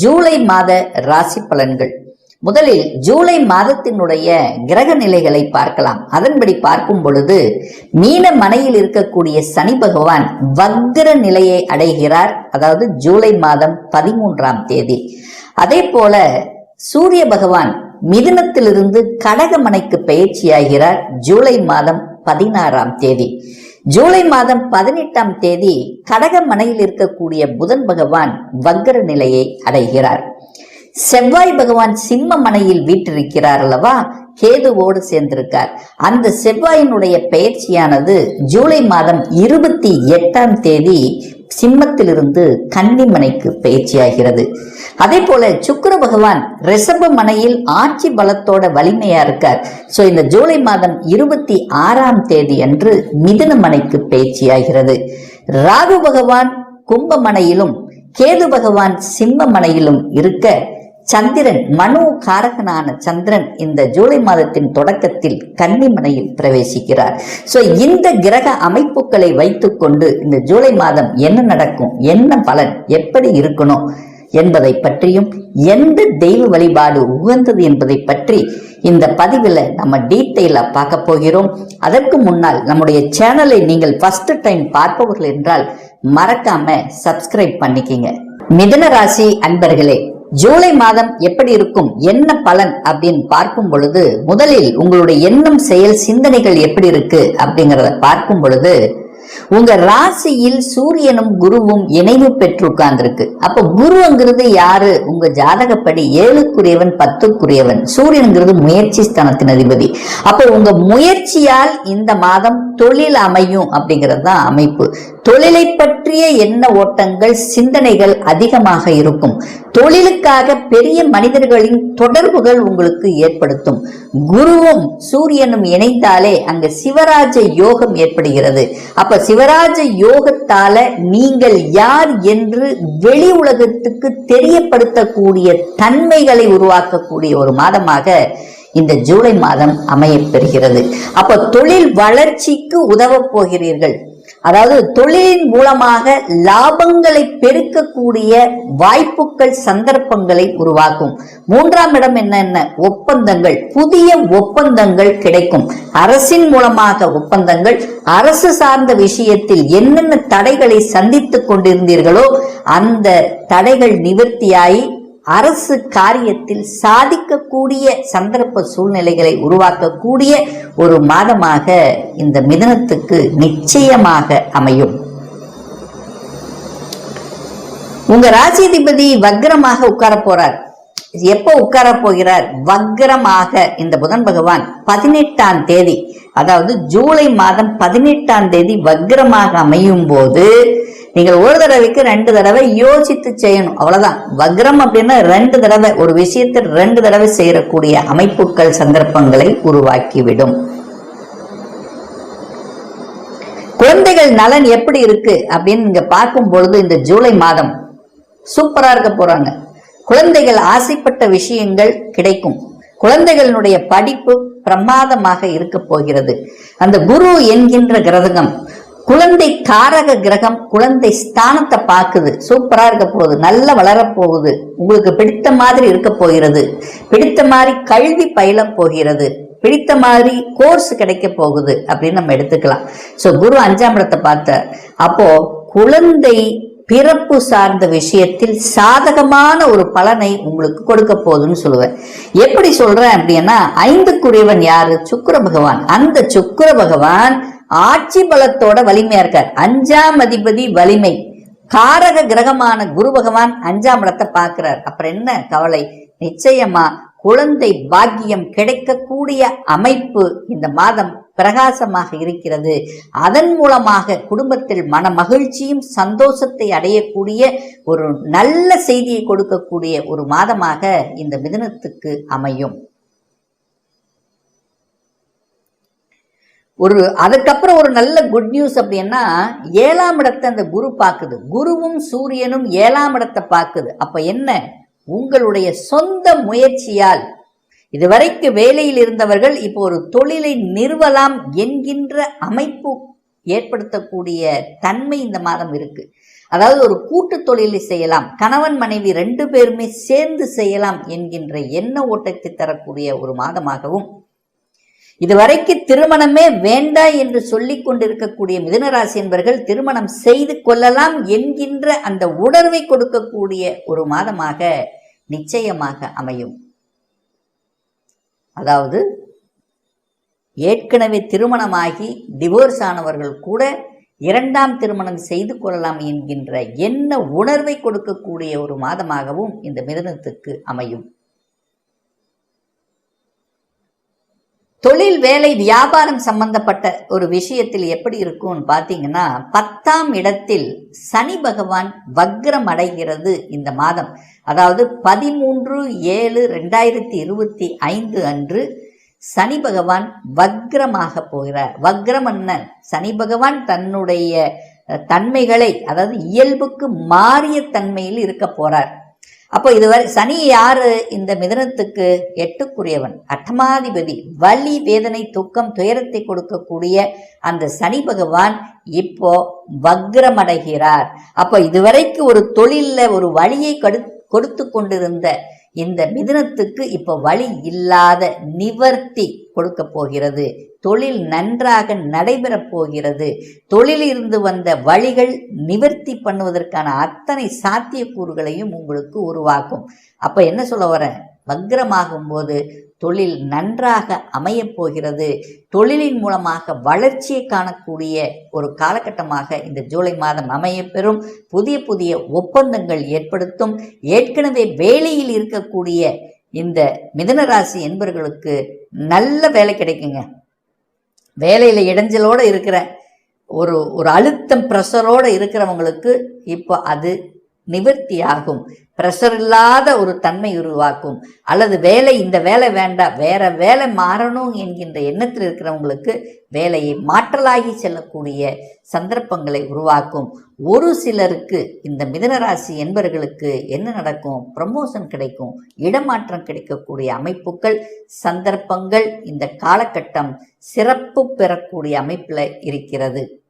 ஜூலை மாத ராசி பலன்கள். முதலில் ஜூலை மாதத்தினுடைய கிரக நிலைகளை பார்க்கலாம். அதன்படி பார்க்கும் பொழுது மீன மனையில் இருக்கக்கூடிய சனி பகவான் வக்ர நிலையை அடைகிறார். அதாவது ஜூலை மாதம் பதிமூன்றாம் தேதி. அதே போல சூரிய பகவான் மிதுனத்திலிருந்து கடகமனைக்கு பயிற்சியாகிறார் ஜூலை மாதம் பதினாறாம் தேதி. ஜூலை மாதம் பதினெட்டாம் தேதி கடக மனையில் இருக்கக்கூடிய புதன் பகவான் வக்ர நிலையை அடைகிறார். செவ்வாய் பகவான் சிம்ம மனையில் வீற்றிருக்கிறார் அல்லவா? கேதுவோடு சேர்ந்திருக்கார். அந்த செவ்வாயினுடைய பெயர்ச்சியானது ஜூலை மாதம் இருபத்தி எட்டாம் தேதி சிம்மத்திலிருந்து கன்னிமனைக்கு பயிற்சியாகிறது. அதே போல சுக்கர பகவான் ரிஷப மனையில் ஆட்சி பலத்தோட வலிமையா இருக்கார். சோ இந்த ஜூலை மாதம் இருபத்தி ஆறாம் தேதி அன்று மிதுன மனைக்கு பயிற்சியாகிறது. ராகு பகவான் கும்பமனையிலும் கேது பகவான் சிம்ம மனையிலும் இருக்க சந்திரன் மனு காரகனான சந்திரன் இந்த ஜூலை மாதத்தின் தொடக்கத்தில் கன்னிமனையில் பிரவேசிக்கிறார். சோ இந்த கிரக அமைப்புகளை வைத்துக்கொண்டு இந்த ஜூலை மாதம் என்ன நடக்கும் என்ன பலன் எப்படி இருக்கணும் என்பதை பற்றியும் எந்த தெய்வ வழிபாடு உகந்தது என்பதை பற்றி இந்த பதிவில் நம்ம டீட்டெயிலாக பார்க்க போகிறோம். அதற்கு முன்னால் நம்முடைய சேனலை நீங்கள் ஃபர்ஸ்ட் டைம் பார்ப்பவர்கள் என்றால் மறக்காம சப்ஸ்கிரைப் பண்ணிக்கிங்க. மிதன ராசி அன்பர்களே ஜூலை மாதம் எப்படி இருக்கும் என்ன பலன் அப்படின்னு பார்க்கும் பொழுது முதலில் உங்களுடைய எண்ணம் செயல் சிந்தனைகள் எப்படி இருக்கு அப்படிங்கறத பார்க்கும் பொழுது உங்க ராசியில் சூரியனும் குருவும் இணைவு பெற்று உட்கார்ந்துருக்கு. அப்ப குருங்கிறது யாரு? உங்க ஜாதகப்படி ஏழுக்குரியவன் பத்துக்குரியவன். சூரியனுங்கிறது முயற்சி ஸ்தானத்தின் அதிபதி. அப்ப உங்க முயற்சியால் இந்த மாதம் தொழில் அமையும் அப்படிங்கிறது தான் அமைப்பு. தொழிலை பற்றிய எண்ண ஓட்டங்கள் சிந்தனைகள் அதிகமாக இருக்கும். தொழிலுக்காக பெரிய மனிதர்களின் தொடர்புகள் உங்களுக்கு ஏற்படுத்தும். குருவும் சூரியனும் இணைந்தாலே அங்க சிவராஜ யோகம் ஏற்படுகிறது. அப்ப சிவராஜ யோகத்தால நீங்கள் யார் என்று வெளி உலகத்துக்கு தெரியப்படுத்தக்கூடிய தன்மைகளை உருவாக்கக்கூடிய ஒரு மாதமாக இந்த ஜூலை மாதம் அமையப்பெறுகிறது அப்ப தொழில் வளர்ச்சிக்கு உதவப் போகிறீர்கள். அதாவது தொழிலின் மூலமாக லாபங்களை பெருக்கக்கூடிய வாய்ப்புகள் சந்தர்ப்பங்களை உருவாக்கும். மூன்றாம் இடம் என்னென்ன ஒப்பந்தங்கள். புதிய ஒப்பந்தங்கள் கிடைக்கும். அரசின் மூலமாக ஒப்பந்தங்கள். அரசு சார்ந்த விஷயத்தில் என்னென்ன தடைகளை சந்தித்துக் கொண்டிருந்தீர்களோ அந்த தடைகள் நிவர்த்தியாகி அரசு காரியத்தில் சாதிக்கக்கூடிய சந்தர்ப்ப சூழ்நிலைகளை உருவாக்கக்கூடிய ஒரு மாதமாக இந்த மிதனத்துக்கு நிச்சயமாக அமையும். உங்க ராசிதிபதி வக்ரமாக உட்கார போறார். எப்போ உட்கார போகிறார்? வக்ரமாக இந்த புதன் பகவான் பதினெட்டாம் தேதி அதாவது ஜூலை மாதம் பதினெட்டாம் தேதி வக்ரமாக அமையும் போது நீங்கள் ஒரு தடவைக்கு ரெண்டு தடவை யோசித்து செய்யணும். அவ்வளவுதான். வக்ரம் அப்படின்னா ரெண்டு தடவை ஒரு விஷயத்தை ரெண்டு தடவை செய்யக்கூடிய அமைப்புகள் சந்தர்ப்பங்களை உருவாக்கிவிடும். குழந்தைகள் நலன் எப்படி இருக்கு அப்படின்னு நீங்க பார்க்கும் பொழுது இந்த ஜூலை மாதம் சூப்பரா இருக்க போறாங்க. குழந்தைகள் ஆசைப்பட்ட விஷயங்கள் கிடைக்கும். குழந்தைகளினுடைய படிப்பு பிரமாதமாக இருக்க போகிறது. அந்த குரு என்கின்ற கிரதகம் குழந்தை காரக கிரகம் குழந்தை ஸ்தானத்தை பார்க்குது. சூப்பரா இருக்க போகுது. நல்லா வளரப் போகுது. உங்களுக்கு பிடித்த மாதிரி இருக்க போகிறது. பிடித்த மாதிரி கல்வி பயில போகிறது. பிடித்த மாதிரி கோர்ஸ் கிடைக்க போகுது அப்படின்னு நம்ம எடுத்துக்கலாம். ஸோ குரு அஞ்சாம் இடத்தை பார்த்த அப்போ குழந்தை பிறப்பு சார்ந்த விஷயத்தில் சாதகமான ஒரு பலனை உங்களுக்கு கொடுக்க போகுதுன்னு சொல்லுவேன். எப்படி சொல்றேன் அப்படின்னா ஐந்துக்குரியவன் யாரு? சுக்கர பகவான். அந்த சுக்கர பகவான் ஆட்சி பலத்தோட வலிமையா இருக்கார். அஞ்சாம் அதிபதி வலிமை. காரக கிரகமான குரு பகவான் அஞ்சாம் இடத்தை பார்க்கிறார். அப்புறம் என்ன கவலை? நிச்சயமா குழந்தை பாக்கியம் கிடைக்கக்கூடிய அமைப்பு இந்த மாதம் பிரகாசமாக இருக்கிறது. அதன் மூலமாக குடும்பத்தில் மன மகிழ்ச்சியும் சந்தோஷத்தை அடையக்கூடிய ஒரு நல்ல செய்தியை கொடுக்கக்கூடிய ஒரு மாதமாக இந்த மிதனத்துக்கு அமையும். ஒரு அதுக்கப்புறம் ஒரு நல்ல குட் நியூஸ் அப்படின்னா ஏழாம் இடத்தை அந்த குரு பார்க்குது. குருவும் சூரியனும் ஏழாம் இடத்தை பார்க்குது. அப்போ என்ன? உங்களுடைய சொந்த முயற்சியால். இதுவரைக்கு வேலையில் இருந்தவர்கள் இப்போ ஒரு தொழிலை நிறுவலாம் என்கின்ற அமைப்பு ஏற்படுத்தக்கூடிய தன்மை இந்த மாதம் இருக்கு. அதாவது ஒரு கூட்டு தொழிலை செய்யலாம். கணவன் மனைவி ரெண்டு பேருமே சேர்ந்து செய்யலாம் என்கின்ற எண்ண ஓட்டத்தை தரக்கூடிய ஒரு மாதமாகவும் இதுவரைக்கு திருமணமே வேண்டா என்று சொல்லிக் கொண்டிருக்கக்கூடிய மிதுனராசி என்பர்கள் திருமணம் செய்து கொள்ளலாம் என்கின்ற அந்த உணர்வை கொடுக்கக்கூடிய ஒரு மாதமாக நிச்சயமாக அமையும். அதாவது ஏற்கனவே திருமணமாகி டிவோர்ஸ் ஆனவர்கள் கூட இரண்டாம் திருமணம் செய்து கொள்ளலாம் என்கின்ற என்ன உணர்வை கொடுக்கக்கூடிய ஒரு மாதமாகவும் இந்த மிதனத்துக்கு அமையும். தொழில் வேலை வியாபாரம் சம்பந்தப்பட்ட ஒரு விஷயத்தில் எப்படி இருக்கும்னு பார்த்தீங்கன்னா பத்தாம் இடத்தில் சனி பகவான் வக்ரம் அடைகிறது இந்த மாதம். அதாவது பதிமூன்று ஏழு ரெண்டாயிரத்தி இருபத்தி ஐந்து அன்று சனி பகவான் வக்ரமாக போகிறார். வக்ரம் என்ன? சனி பகவான் தன்னுடைய தன்மைகளை அதாவது இயல்புக்கு மாறிய தன்மையில் இருக்க போறார். அப்போ இதுவரை சனி யாரு? இந்த மிதனத்துக்கு எட்டுக்குரியவன். அட்டமாதிபதி வலி வேதனை துக்கம் துயரத்தை கொடுக்கக்கூடிய அந்த சனி பகவான் இப்போ வக்ரமடைகிறார். அப்போ இதுவரைக்கு ஒரு தொழில்ல ஒரு வழியை கடு கொடுத்து கொண்டிருந்த இந்த மிதுனத்துக்கு இப்போ வழி இல்லாத நிவர்த்தி கொடுக்க போகிறது. தொழில் நன்றாக நடைபெறப் போகிறது. தொழிலிருந்து வந்த வழிகள் நிவர்த்தி பண்ணுவதற்கான அத்தனை சாத்தியக்கூறுகளையும் உங்களுக்கு உருவாக்கும். அப்போ என்ன சொல்ல வரேன் வக்ரமாகும் போது தொழில் நன்றாக அமையப் போகிறது. தொழிலின் மூலமாக வளர்ச்சியை காணக்கூடிய ஒரு காலகட்டமாக இந்த ஜூலை மாதம் அமையப்பெறும் புதிய புதிய ஒப்பந்தங்கள் ஏற்படுத்தும். ஏற்கனவே வேலையில் இருக்கக்கூடிய இந்த மிதனராசி என்பவர்களுக்கு நல்ல வேலை கிடைக்குங்க. வேலையில் இடைஞ்சலோடு இருக்கிற ஒரு ஒரு அழுத்தம் ப்ரெஷரோடு இருக்கிறவங்களுக்கு இப்போ அது நிவர்த்தியாகும். ப்ரெஷர் இல்லாத ஒரு தன்மை உருவாக்கும். அல்லது வேலை இந்த வேலை வேண்டாம் வேற வேலை மாறணும் என்கின்ற எண்ணத்தில் இருக்கிறவங்களுக்கு வேலையை மாற்றலாகி செல்லக்கூடிய சந்தர்ப்பங்களை உருவாக்கும். ஒரு சிலருக்கு இந்த மிதனராசி என்பவர்களுக்கு என்ன நடக்கும்? ப்ரமோஷன் கிடைக்கும். இடமாற்றம் கிடைக்கக்கூடிய அமைப்புகள் சந்தர்ப்பங்கள் இந்த காலகட்டம் சிறப்பு பெறக்கூடிய அமைப்பில் இருக்கிறது.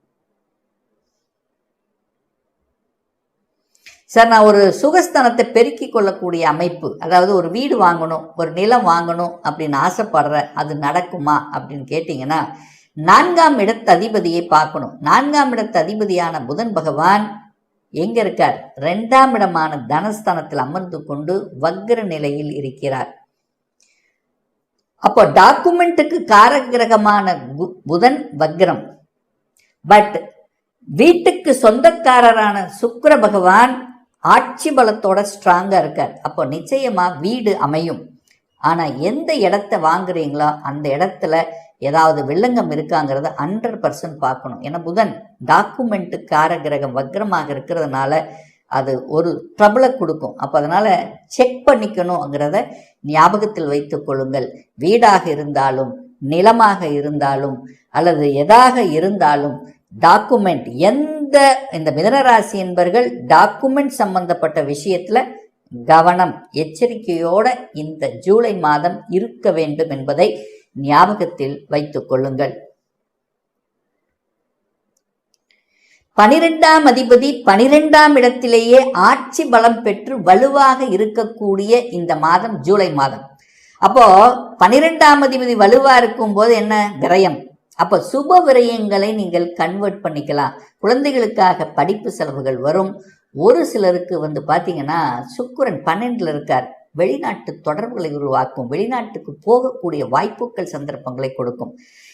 சார் நான் ஒரு சுகஸ்தானத்தை பெருக்கி கொள்ளக்கூடிய அமைப்பு அதாவது ஒரு வீடு வாங்கணும் ஒரு நிலம் வாங்கணும் அப்படின்னு ஆசைப்படுற அது நடக்குமா அப்படின்னு கேட்டிங்கன்னா நான்காம் இடத்து அதிபதியை பார்க்கணும். நான்காம் இடத்து அதிபதியான புதன் பகவான் எங்க இருக்கார்? ரெண்டாம் இடமான தனஸ்தானத்தில் அமர்ந்து கொண்டு வக்ர நிலையில் இருக்கிறார். அப்போ டாக்குமெண்ட்டுக்கு காரகிரகமான புதன் வக்ரம். பட் வீட்டுக்கு சொந்தக்காரரான சுக்கர பகவான் ஆட்சி பலத்தோட ஸ்ட்ராங்காக இருக்கார். அப்போ நிச்சயமாக வீடு அமையும். ஆனால் எந்த இடத்த வாங்குறீங்களோ அந்த இடத்துல ஏதாவது வில்லங்கம் இருக்காங்கிறத ஹண்ட்ரட் பர்சன்ட் பார்க்கணும். ஏன்னா புதன் டாக்குமெண்ட்டு காரகிரகம் வக்ரமாக இருக்கிறதுனால அது ஒரு ட்ரபிளை கொடுக்கும். அப்போ அதனால் செக் பண்ணிக்கணுங்கிறத ஞாபகத்தில் வைத்து கொள்ளுங்கள். வீடாக இருந்தாலும் நிலமாக இருந்தாலும் அல்லது எதாக இருந்தாலும் டாக்குமெண்ட் எந்த இந்த மிதனராசி என்பர்கள் டாக்குமெண்ட் சம்பந்தப்பட்ட விஷயத்துல கவனம் எச்சரிக்கையோட இந்த ஜூலை மாதம் இருக்க வேண்டும் என்பதை ஞாபகத்தில் வைத்துக் கொள்ளுங்கள். பனிரெண்டாம் அதிபதி பனிரெண்டாம் இடத்திலேயே ஆட்சி பலம் பெற்று வலுவாக இருக்கக்கூடிய இந்த மாதம் ஜூலை மாதம். அப்போ பனிரெண்டாம் அதிபதி வலுவா இருக்கும் போது என்ன? விரயம். அப்போ சுப விரயங்களை நீங்கள் கன்வெர்ட் பண்ணிக்கலாம். குழந்தைகளுக்காக படிப்பு செலவுகள் வரும். ஒரு சிலருக்கு வந்து பார்த்தீங்கன்னா சுக்கரன் பன்னெண்டில் இருக்கார். வெளிநாட்டு தொடர்புகளை உருவாக்கும் வெளிநாட்டுக்கு போகக்கூடிய வாய்ப்புகள் சந்தர்ப்பங்களை கொடுக்கும்.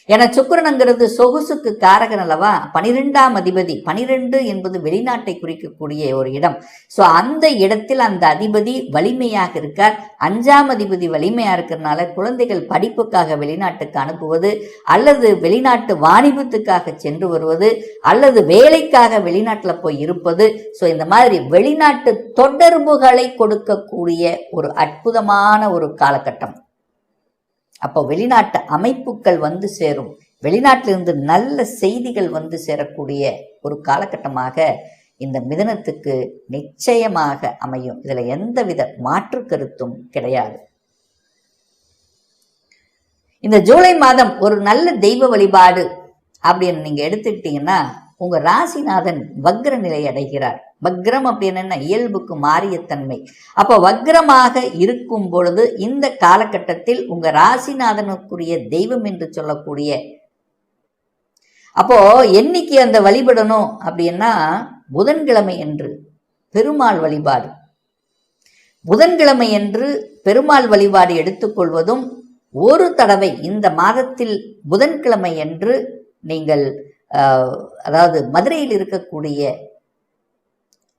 என சுக்கரனுங்கிறது சொகுசுக்கு காரகன் அல்லவா? பனிரெண்டாம் அதிபதி. பனிரெண்டு என்பது வெளிநாட்டை குறிக்கக்கூடிய ஒரு இடம். ஸோ அந்த இடத்தில் அந்த அதிபதி வலிமையாக இருக்கார். அஞ்சாம் அதிபதி வலிமையாக இருக்கிறதுனால குழந்தைகள் படிப்புக்காக வெளிநாட்டுக்கு அனுப்புவது அல்லது வெளிநாட்டு வாணிபத்துக்காக சென்று வருவது அல்லது வேலைக்காக வெளிநாட்டில் போய் இருப்பது. ஸோ இந்த மாதிரி வெளிநாட்டு தொடர்புகளை கொடுக்கக்கூடிய ஒரு அற்புதமான ஒரு காலகட்டம். அப்போ வெளிநாட்டு அமைப்புகள் வந்து சேரும். வெளிநாட்டிலிருந்து நல்ல செய்திகள் வந்து சேரக்கூடிய ஒரு காலகட்டமாக இந்த மிதனத்துக்கு நிச்சயமாக அமையும். இதில் எந்தவித மாற்று கருத்தும் கிடையாது. இந்த ஜூலை மாதம் ஒரு நல்ல தெய்வ வழிபாடு அப்படின்னு நீங்கள் எடுத்துக்கிட்டீங்கன்னா உங்க ராசிநாதன் வக்ர நிலை அடைகிறார். வக்ரம் அப்படின்னு என்ன இயல்புக்கு மாறிய தன்மை. அப்போ வக்ரமாக இருக்கும் பொழுது இந்த காலகட்டத்தில் உங்க ராசிநாதனுக்குரிய தெய்வம் என்று சொல்லக்கூடிய அப்போ என்னைக்கு அந்த வழிபடணும் அப்படின்னா புதன்கிழமை என்று பெருமாள் வழிபாடு. புதன்கிழமை என்று பெருமாள் வழிபாடு எடுத்துக்கொள்வதும் ஒரு தடவை இந்த மாதத்தில் புதன்கிழமை என்று நீங்கள் அதாவது மதுரையில் இருக்கக்கூடிய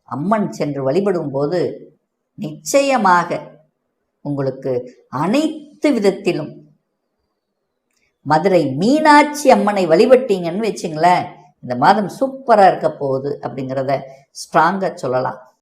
அம்மன் சென்று வழிபடும் போது நிச்சயமாக உங்களுக்கு அனைத்து விதத்திலும் மதுரை மீனாட்சி அம்மனை வழிபட்டீங்கன்னு வச்சுங்களேன் இந்த மாதம் சூப்பராக இருக்க போகுது அப்படிங்கிறத ஸ்ட்ராங்காக சொல்லலாம்.